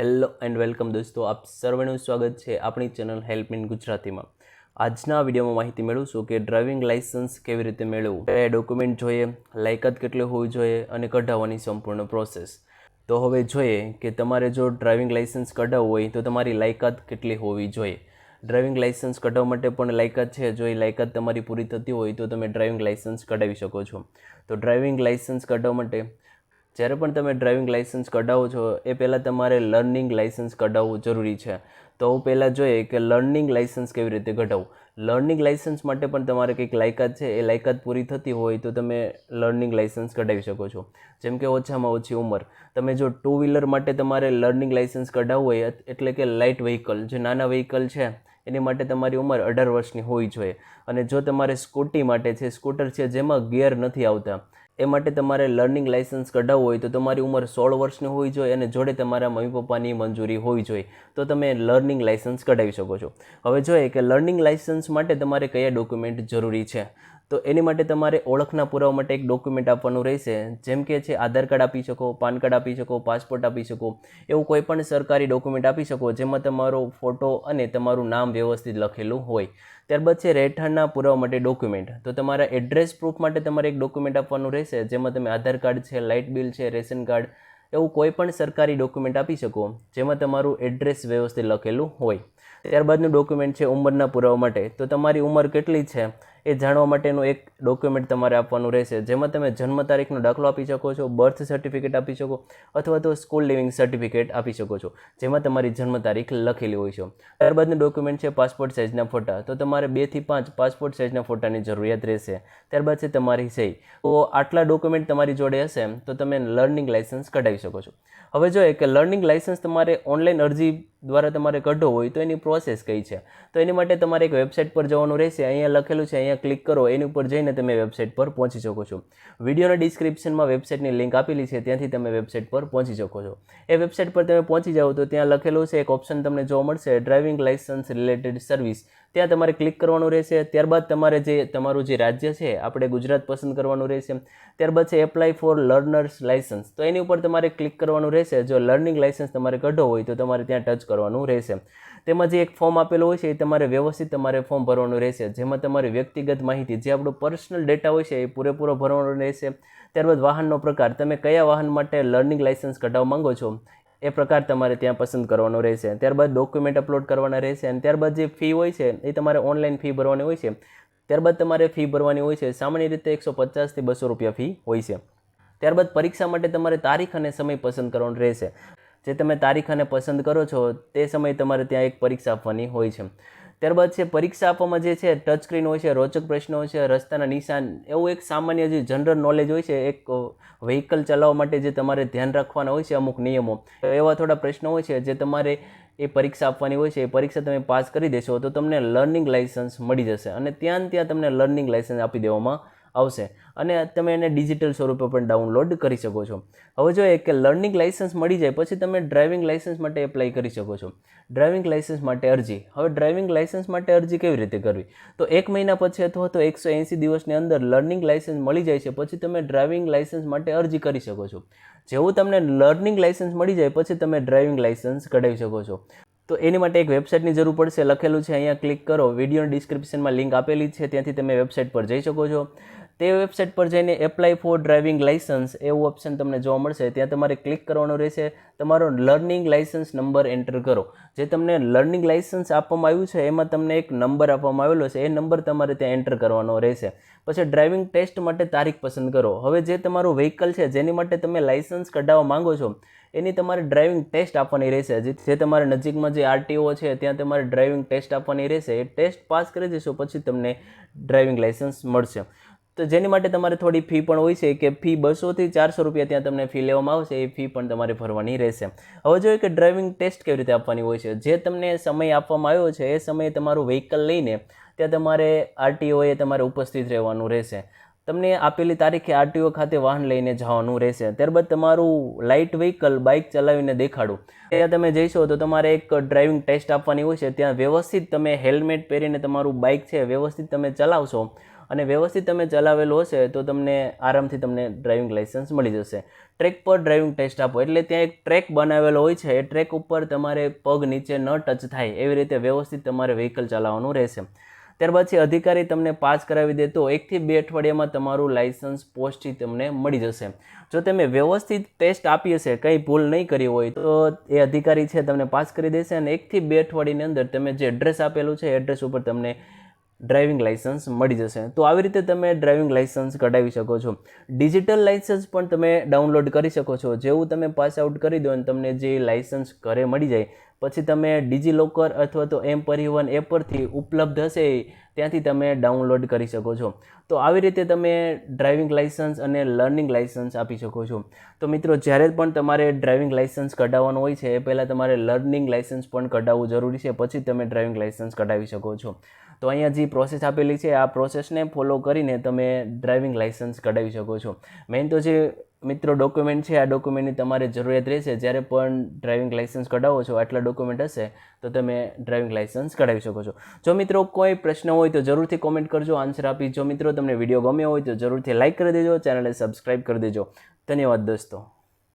Hello and welcome દોસ્તો, આપ સર્વેનું સ્વાગત છે આપણી ચેનલ હેલ્પ ઇન ગુજરાતીમાં. આજના વિડીયોમાં માહિતી મેળવશું કે ડ્રાઇવિંગ લાઇસન્સ કેવી રીતે મેળવવું. કયા ડોક્યુમેન્ટ જોઈએ, લાયકાત કેટલી હોવી જોઈએ અને કઢાવવાની સંપૂર્ણ પ્રોસેસ. તો હવે જોઈએ કે તમારે જો ડ્રાઇવિંગ લાઇસન્સ કઢાવવું હોય તો તમારી લાયકાત કેટલી હોવી જોઈએ. ડ્રાઇવિંગ લાઇસન્સ કઢાવવા માટે પણ લાયકાત છે. જો એ લાયકાત તમારી પૂરી થતી હોય તો તમે ડ્રાઇવિંગ લાઇસન્સ કઢાવી શકો છો. તો ડ્રાઇવિંગ લાઇસન્સ કઢાવવા માટે જ્યારે પણ તમે ડ્રાઇવિંગ લાઇસન્સ કઢાવો છો, એ પહેલાં તમારે લર્નિંગ લાઇસન્સ કઢાવવું જરૂરી છે. તો પહેલાં જોઈએ કે લર્નિંગ લાઇસન્સ કેવી રીતે કઢાવવું લર્નિંગ લાઇસન્સ માટે પણ તમારે કંઈક લાયકાત છે, એ લાયકાત પૂરી થતી હોય તો તમે લર્નિંગ લાઇસન્સ કઢાવી શકો છો. જેમ કે ઓછામાં ઓછી ઉંમર. તમે જો ટુ વ્હીલર માટે તમારે લર્નિંગ લાઇસન્સ કઢાવવું હોય એટલે કે લાઇટ વ્હીકલ, જે નાના વ્હીકલ છે, એની માટે તમારી ઉંમર અઢાર વર્ષની હોવી જોઈએ. અને જો તમારે સ્કૂટી માટે છે, સ્કૂટર છે, જેમાં ગિયર નથી આવતા એ માટે તમારે લર્નિંગ લાઇસન્સ કઢાવવું હોય તો તમારી ઉંમર સોળ વર્ષની હોવી જોઈએ અને જોડે તમારા મમ્મી પપ્પાની મંજૂરી હોવી જોઈએ. તો તમે લર્નિંગ લાઇસન્સ કઢાવી શકો છો. હવે જોઈએ કે લર્નિંગ લાઇસન્સ માટે તમારે કયા ડોક્યુમેન્ટ જરૂરી છે? તો એની માટે તમારે ઓળખના પુરાવા માટે એક ડોક્યુમેન્ટ આપવાનું રહેશે. જેમ કે છે, આધાર કાર્ડ આપી શકો, પાન કાર્ડ આપી શકો પાસપોર્ટ આપી શકો, એવું કોઈ પણ સરકારી ડોક્યુમેન્ટ આપી શકો, જેમાં તમારો ફોટો અને તમારું નામ વ્યવસ્થિત લખેલું હોય. ત્યારબાદ છે, રહેઠાણના પુરાવા માટે ડોક્યુમેન્ટ તો તમારા એડ્રેસ પ્રૂફ માટે તમારે એક ડોક્યુમેન્ટ આપવાનું રહેશે, જેમાં તમે આધાર કાર્ડ છે લાઇટ બિલ છે રેશન કાર્ડ એવું કોઈ પણ સરકારી ડોક્યુમેન્ટ આપી શકો, જેમાં તમારું એડ્રેસ વ્યવસ્થિત લખેલું હોય. ત્યારબાદનું ડોક્યુમેન્ટ છે, ઉંમરના પુરાવા માટે. તો તમારી ઉંમર કેટલી છે? એ જાણવા માટેનું એક ડોક્યુમેન્ટ તમારે આપવાનું રહેશે. જેમાં તમે જન્મ તારીખનો દાખલો આપી શકો છો બર્થ સર્ટિફિકેટ આપી શકો અથવા તો સ્કૂલ લિવિંગ સર્ટિફિકેટ આપી શકો છો, જેમાં તમારી જન્મ તારીખ લખેલી હોય છે. ત્યારબાદનું ડોક્યુમેન્ટ છે પાસપોર્ટ સાઇઝના ફોટા. તો તમારે બેથી પાંચ પાસપોર્ટ સાઇઝના ફોટાની જરૂરિયાત રહેશે. ત્યારબાદ છે તમારી સહી. તો આટલા ડોક્યુમેન્ટ તમારી જોડે હશે, તો તમે લર્નિંગ લાઇસન્સ કઢાવી શકો છો. હવે જોઈએ કે લર્નિંગ લાઇસન્સ તમારે ઓનલાઈન અરજી દ્વારા તમારે કઢવો હોય તો એની પ્રોસેસ કઈ છે. તો એની માટે તમારે એક વેબસાઇટ પર જવાનું રહેશે. અહીંયા લખેલું છે, અહીંયા ક્લિક કરો, એની ઉપર જઈને તમે વેબસાઇટ પર પહોંચી શકો છો. વિડીયોના ડિસ્ક્રિપ્શનમાં વેબસાઇટની લિંક આપેલી છે, ત્યાંથી તમે વેબસાઇટ પર પહોંચી શકો છો. એ વેબસાઇટ પર તમે પહોંચી જાઓ તો ત્યાં લખેલું છે, એક ઓપ્શન તમને જોવા મળશે ડ્રાઇવિંગ લાઇસન્સ રિલેટેડ સર્વિસ ત્યાં તમારે ક્લિક કરવાનું રહેશે. ત્યારબાદ તમારે જે, તમારું જે રાજ્ય છે, આપણે ગુજરાત પસંદ કરવાનું રહેશે. ત્યારબાદ છે એપ્લાય ફોર લર્નર્સ લાઇસન્સ તો એની ઉપર તમારે ક્લિક કરવાનું રહેશે. જો લર્નિંગ લાઇસન્સ તમારે કઢો હોય તો તમારે ત્યાં ટચ કરવાનું રહેશે. તેમાં જે એક ફોર્મ આપેલું હોય છે, એ તમારે વ્યવસ્થિત તમારે ફોર્મ ભરવાનું રહેશે. જેમાં તમારી વ્યક્તિગત માહિતી, જે આપણું પર્સનલ ડેટા હોય છે, એ પૂરેપૂરો ભરવાનો રહેશે. ત્યારબાદ વાહનનો પ્રકાર. તમે કયા વાહન માટે લર્નિંગ લાઇસન્સ કઢાવવા માંગો છો? એ પ્રકાર તમારે ત્યાં પસંદ કરવાનો રહેશે. ત્યારબાદ ડોક્યુમેન્ટ અપલોડ કરવાના રહેશે અને ત્યારબાદ જે ફી હોય છે, એ તમારે ઓનલાઈન ફી ભરવાની હોય છે. ત્યારબાદ તમારે ફી ભરવાની હોય છે, સામાન્ય રીતે એકસો પચાસથી બસો રૂપિયા ફી હોય છે. ત્યારબાદ પરીક્ષા માટે તમારે તારીખ અને સમય પસંદ કરવાનો રહેશે. જે તમે તારીખ અને પસંદ કરો છો, તે સમયે તમારે ત્યાં એક પરીક્ષા આપવાની હોય છે. ત્યારબાદ છે, પરીક્ષા આપવામાં જે છે ટચ સ્ક્રીન હોય છે, રોચક પ્રશ્નો હોય છે, રસ્તાના નિશાન, એવું એક સામાન્ય જે જનરલ નોલેજ હોય છે, એક વ્હીકલ ચલાવવા માટે જે તમારે ધ્યાન રાખવાના હોય છે અમુક નિયમો. એવા થોડા પ્રશ્નો હોય છે, જે તમારે એ પરીક્ષા આપવાની હોય છે, એ પરીક્ષા તમે પાસ કરી દેશો તો તમને લર્નિંગ લાઇસન્સ મળી જશે અને ત્યાં ત્યાં તમને લર્નિંગ લાઇસન્સ આપી દેવામાં આવશે. અને તમે એને ડિજિટલ સ્વરૂપે પણ ડાઉનલોડ કરી શકો છો. હવે જોઈએ કે લર્નિંગ લાઇસન્સ મળી જાય, પછી તમે ડ્રાઇવિંગ લાઇસન્સ માટે એપ્લાય કરી શકો છો. ડ્રાઇવિંગ લાઇસન્સ માટે અરજી. હવે ડ્રાઇવિંગ લાઇસન્સ માટે અરજી કેવી રીતે કરવી? તો એક મહિના પછી અથવા તો એકસો એંસી દિવસની અંદર લર્નિંગ લાઇસન્સ મળી જાય છે, પછી તમે ડ્રાઇવિંગ લાઇસન્સ માટે અરજી કરી શકો છો. જેવું તમને લર્નિંગ લાઇસન્સ મળી જાય, પછી તમે ડ્રાઇવિંગ લાઇસન્સ કઢાવી શકો છો. તો એની માટે એક વેબસાઇટની જરૂર પડશે. લખેલું છે, અહીંયા ક્લિક કરો. વિડીયોની ડિસ્ક્રિપ્શનમાં લિંક આપેલી છે. ત્યાંથી તમે વેબસાઇટ પર જઈ શકો છો. તે વેબસાઇટ પર જઈને એપ્લાય ફોર ડ્રાઇવિંગ લાઇસન્સ એવું ઓપ્શન તમને જોવા મળશે. ત્યાં તમારે ક્લિક કરવાનું રહેશે. તમારો લર્નિંગ લાઇસન્સ નંબર એન્ટર કરો. જે તમને લર્નિંગ લાઇસન્સ આપવામાં આવ્યું છે, એમાં તમને એક નંબર આપવામાં આવેલો છે. એ નંબર તમારે ત્યાં એન્ટર કરવાનો રહેશે. પછી ડ્રાઇવિંગ ટેસ્ટ માટે તારીખ પસંદ કરો. હવે જે તમારું વ્હીકલ છે, જેની માટે તમે લાઇસન્સ કઢાવવા માંગો છો, એની તમારે ડ્રાઇવિંગ ટેસ્ટ આપવાની રહેશે. જે તમારે નજીકમાં જે આરટીઓ છે, ત્યાં તમારે ડ્રાઇવિંગ ટેસ્ટ આપવાની રહેશે. એ ટેસ્ટ પાસ કરી દેશો, પછી તમને ડ્રાઇવિંગ લાઇસન્સ મળશે. તો જેની માટે તમારે થોડી ફી પણ હોય છે કે ફી બસોથી ચારસો રૂપિયા ત્યાં તમને ફી લેવામાં આવશે, એ ફી પણ તમારે ભરવાની રહેશે. હવે જોઈએ કે ડ્રાઇવિંગ ટેસ્ટ કેવી રીતે આપવાની હોય છે. જે તમને સમય આપવામાં આવ્યો છે, એ સમયે તમારું વ્હીકલ લઈને ત્યાં તમારે આરટીઓએ તમારે ઉપસ્થિત રહેવાનું રહેશે. તમને આપેલી તારીખે આરટીઓ ખાતે વાહન લઈને જવાનું રહેશે. ત્યારબાદ તમારું લાઇટ વ્હીકલ બાઇક ચલાવીને દેખાડું. ત્યાં તમે જઈશો તો તમારે એક ડ્રાઇવિંગ ટેસ્ટ આપવાની હોય છે. ત્યાં વ્યવસ્થિત તમે હેલ્મેટ પહેરીને તમારું બાઇક છે, વ્યવસ્થિત તમે ચલાવશો. અને વ્યવસ્થિત તમે ચલાવેલું હશે તો તમને આરામથી તમને ડ્રાઇવિંગ લાઇસન્સ મળી જશે. ટ્રેક પર ડ્રાઇવિંગ ટેસ્ટ આપો. એટલે ત્યાં એક ટ્રેક બનાવેલો હોય છે, એ ટ્રેક ઉપર તમારે પગ નીચે ન ટચ થાય એવી રીતે વ્યવસ્થિત તમારે વ્હીકલ ચલાવવાનું રહેશે. ત્યારબાદ છે અધિકારી તમને પાસ કરાવી દે તો એકથી બે અઠવાડિયામાં તમારું લાઇસન્સ પોસ્ટથી તમને મળી જશે. જો તમે વ્યવસ્થિત ટેસ્ટ આપી હશે, કંઈ ભૂલ નહીં કરી હોય, તો એ અધિકારી છે, તમને પાસ કરી દેશે અને એકથી બે અઠવાડિયાની અંદર તમે જે એડ્રેસ આપેલું છે એડ્રેસ ઉપર તમને ડ્રાઇવિંગ લાઇસન્સ મળી જશે. તો આવી રીતે તમે ડ્રાઇવિંગ લાઇસન્સ કઢાવી શકો છો. ડિજિટલ લાઇસન્સ પણ તમે ડાઉનલોડ કરી શકો છો. જેવું તમે પાસ આઉટ કરી દો અને તમને જે લાઇસન્સ ઘરે મળી જાય, પછી તમે ડિજિલોકર અથવા તો એમ પરિવહન એપ પરથી ઉપલબ્ધ હશે ત્યાંથી તમે ડાઉનલોડ કરી શકો છો. તો આવી રીતે તમે ડ્રાઇવિંગ લાઇસન્સ અને લર્નિંગ લાઇસન્સ આપી શકો છો. તો મિત્રો, જ્યારે પણ તમારે ડ્રાઇવિંગ લાઇસન્સ કઢાવવાનું હોય છે, એ પહેલાં તમારે લર્નિંગ લાઇસન્સ પણ કઢાવવું જરૂરી છે. પછી તમે ડ્રાઇવિંગ લાઇસન્સ કઢાવી શકો છો. તો અહીંયા જે પ્રોસેસ આપેલી છે, આ પ્રોસેસને ફોલો કરીને તમે ડ્રાઇવિંગ લાઇસન્સ કઢાવી શકો છો. મેઇન તો જે મિત્રો ડોક્યુમેન્ટ છે, આ ડોક્યુમેન્ટની તમારે જરૂરિયાત રહેશે. જ્યારે પણ ડ્રાઇવિંગ લાઇસન્સ કઢાવો છો, આટલા ડોક્યુમેન્ટ હશે, તો તમે ડ્રાઇવિંગ લાઇસન્સ કઢાવી શકો છો. જો મિત્રો કોઈ પ્રશ્ન હોય તો જરૂરથી કોમેન્ટ કરજો આન્સર આપી. જો મિત્રો તમને વીડિયો ગમ્યો હોય તો જરૂરથી લાઇક કરી દેજો ચેનલને સબસ્ક્રાઇબ કરી દેજો. ધન્યવાદ દોસ્તો.